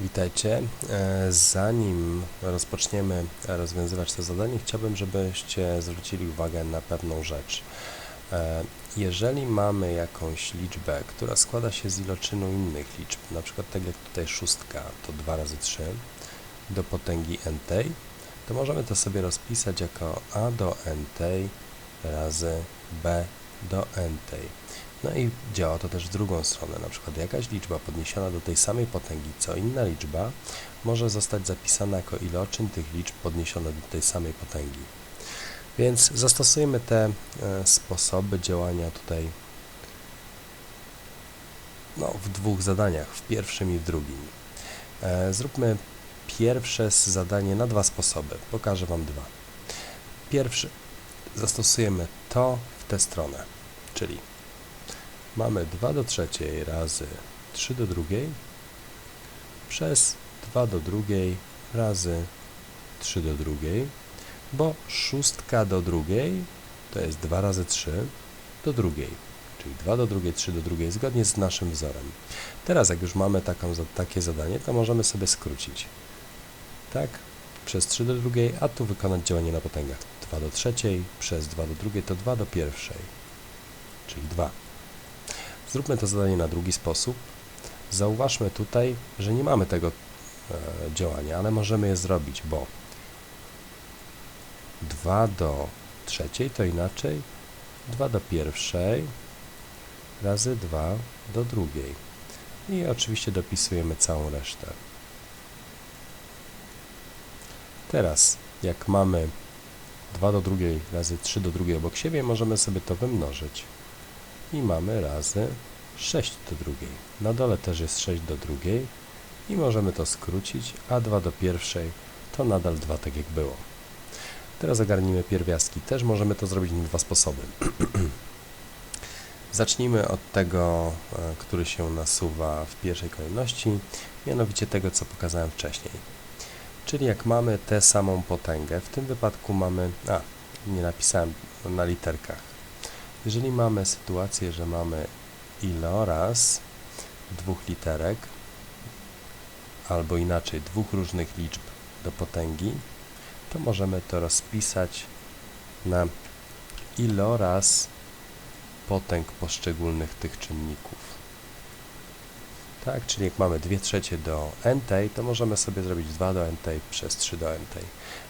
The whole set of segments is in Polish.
Witajcie. E, Zanim rozpoczniemy rozwiązywać to zadanie, chciałbym, żebyście zwrócili uwagę na pewną rzecz. E, Jeżeli mamy jakąś liczbę, która składa się z iloczynu innych liczb, na przykład tak jak tutaj szóstka to 2 razy 3 do potęgi n, to możemy to sobie rozpisać jako a do n razy b do n. No i działa to też w drugą stronę. Na przykład jakaś liczba podniesiona do tej samej potęgi co inna liczba może zostać zapisana jako iloczyn tych liczb podniesione do tej samej potęgi. Więc zastosujemy te e, sposoby działania tutaj no, w dwóch zadaniach, w pierwszym i w drugim. E, Zróbmy pierwsze zadanie na dwa sposoby. Pokażę Wam dwa. Pierwszy zastosujemy to w tę stronę, czyli mamy 2 do trzeciej razy 3 do drugiej przez 2 do drugiej razy 3 do drugiej, bo szóstka do drugiej to jest 2 razy 3 do drugiej, czyli 2 do drugiej, 3 do drugiej, zgodnie z naszym wzorem. Teraz jak już mamy taką, takie zadanie, to możemy sobie skrócić. Tak, przez 3 do drugiej, a tu wykonać działanie na potęgach. 2 do trzeciej przez 2 do drugiej to 2 do pierwszej, czyli 2. Zróbmy to zadanie na drugi sposób. Zauważmy tutaj, że nie mamy tego e, działania, ale możemy je zrobić, bo 2 do trzeciej to inaczej 2 do pierwszej razy 2 do drugiej. I oczywiście dopisujemy całą resztę. Teraz, jak mamy 2 do drugiej razy 3 do drugiej obok siebie, możemy sobie to wymnożyć i mamy razy 6 do drugiej. Na dole też jest 6 do drugiej i możemy to skrócić, a 2 do pierwszej to nadal 2 tak jak było. Teraz ogarnijmy pierwiastki. Też możemy to zrobić na dwa sposoby. Zacznijmy od tego, e, który się nasuwa w pierwszej kolejności, mianowicie tego, co pokazałem wcześniej. Czyli jak mamy tę samą potęgę, w tym wypadku mamy, a, nie napisałem na literkach, jeżeli mamy sytuację, że mamy iloraz dwóch literek, albo inaczej dwóch różnych liczb do potęgi, to możemy to rozpisać na iloraz potęg poszczególnych tych czynników. Tak, czyli jak mamy 2 trzecie do n, to możemy sobie zrobić 2 do n przez 3 do n.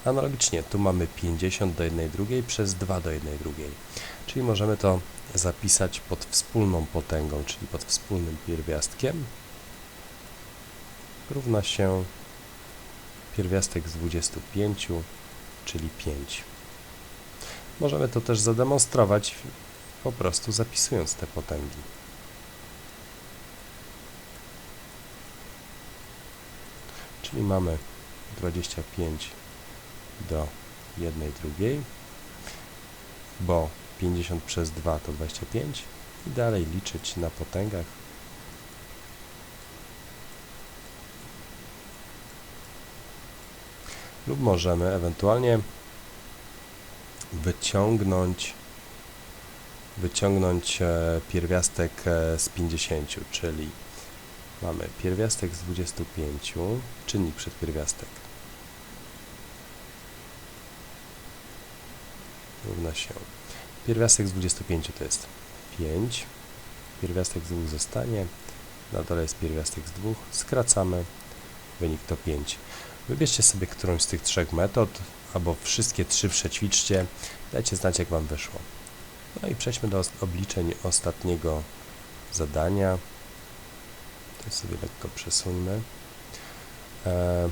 Analogicznie, tu mamy 50 do 1 drugiej przez 2 do 1 drugiej. Czyli możemy to zapisać pod wspólną potęgą, czyli pod wspólnym pierwiastkiem. Równa się pierwiastek z 25, czyli 5. Możemy to też zademonstrować po prostu zapisując te potęgi. Czyli mamy 25 do 1 drugiej, bo 50 przez 2 to 25 i dalej liczyć na potęgach. Lub możemy ewentualnie wyciągnąć wyciągnąć e, pierwiastek e, z 50, czyli mamy pierwiastek z 25, czynnik przed pierwiastek równa się. Pierwiastek z 25 to jest 5, pierwiastek z 2 zostanie, na dole jest pierwiastek z 2, skracamy, wynik to 5. Wybierzcie sobie którąś z tych trzech metod, albo wszystkie trzy przećwiczcie, dajcie znać jak Wam wyszło. No i przejdźmy do obliczeń ostatniego zadania. To sobie lekko przesuńmy. E,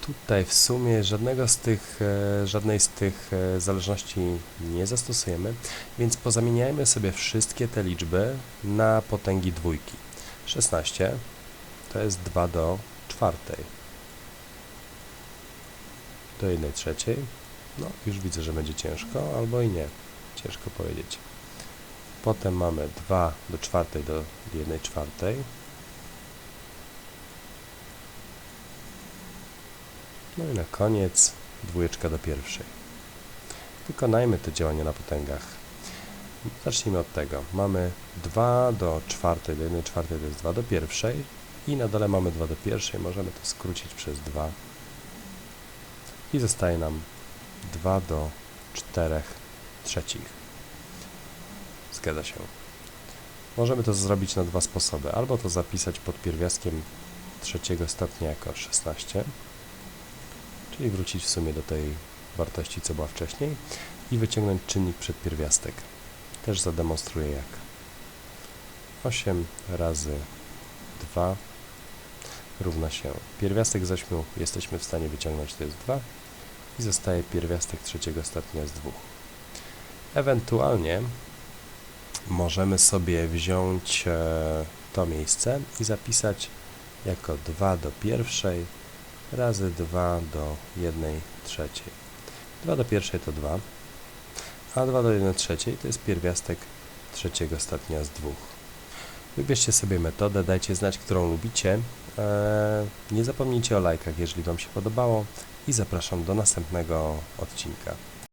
tutaj w sumie żadnego z tych, e, żadnej z tych e, zależności nie zastosujemy, więc pozamieniajmy sobie wszystkie te liczby na potęgi dwójki. 16 to jest 2 do czwartej. Do 1 trzeciej. No, już widzę, że będzie ciężko, albo i nie. Ciężko powiedzieć. Potem mamy 2 do czwartej do 1 czwartej. No i na koniec dwójeczka do pierwszej. Wykonajmy te działania na potęgach. Zacznijmy od tego. Mamy 2 do czwartej do 1 czwartej to jest 2 do pierwszej. I na dole mamy 2 do pierwszej, możemy to skrócić przez 2. I zostaje nam 2 do 4 trzecich. Zgadza się. Możemy to zrobić na dwa sposoby. Albo to zapisać pod pierwiastkiem trzeciego stopnia jako 16, czyli wrócić w sumie do tej wartości, co była wcześniej i wyciągnąć czynnik przed pierwiastek. Też zademonstruję jak. 8 razy 2 równa się pierwiastek z 8 jesteśmy w stanie wyciągnąć to jest 2 i zostaje pierwiastek trzeciego stopnia z 2. Ewentualnie możemy sobie wziąć e, to miejsce i zapisać jako 2 do pierwszej razy 2 do 1 trzeciej. 2 do pierwszej to 2, a 2 do 1 trzeciej to jest pierwiastek trzeciego stopnia z 2. Wybierzcie sobie metodę, dajcie znać, którą lubicie. E, nie zapomnijcie o lajkach, jeżeli Wam się podobało i zapraszam do następnego odcinka.